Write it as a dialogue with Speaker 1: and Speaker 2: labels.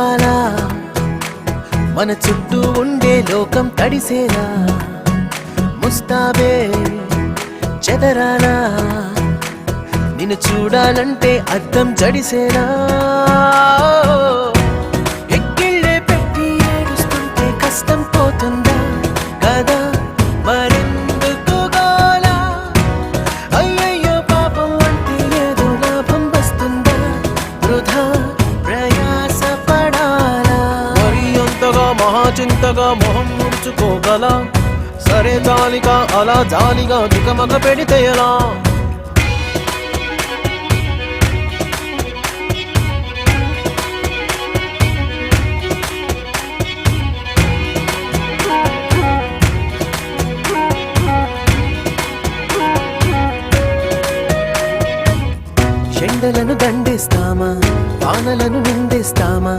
Speaker 1: మన. చుట్టూ ఉండే లోకం తడిసేనా? ముస్తాబే చెదరానా? నిన్ను చూడాలంటే అద్దం జడిసేనా? చింతగా మొహం ముడుచుకోగల. సరే జాలిగా అలా జాలిగా దిగమగ పెడితే ఎలా? ఎండలను దండిస్తామా? వానలను నిందిస్తామా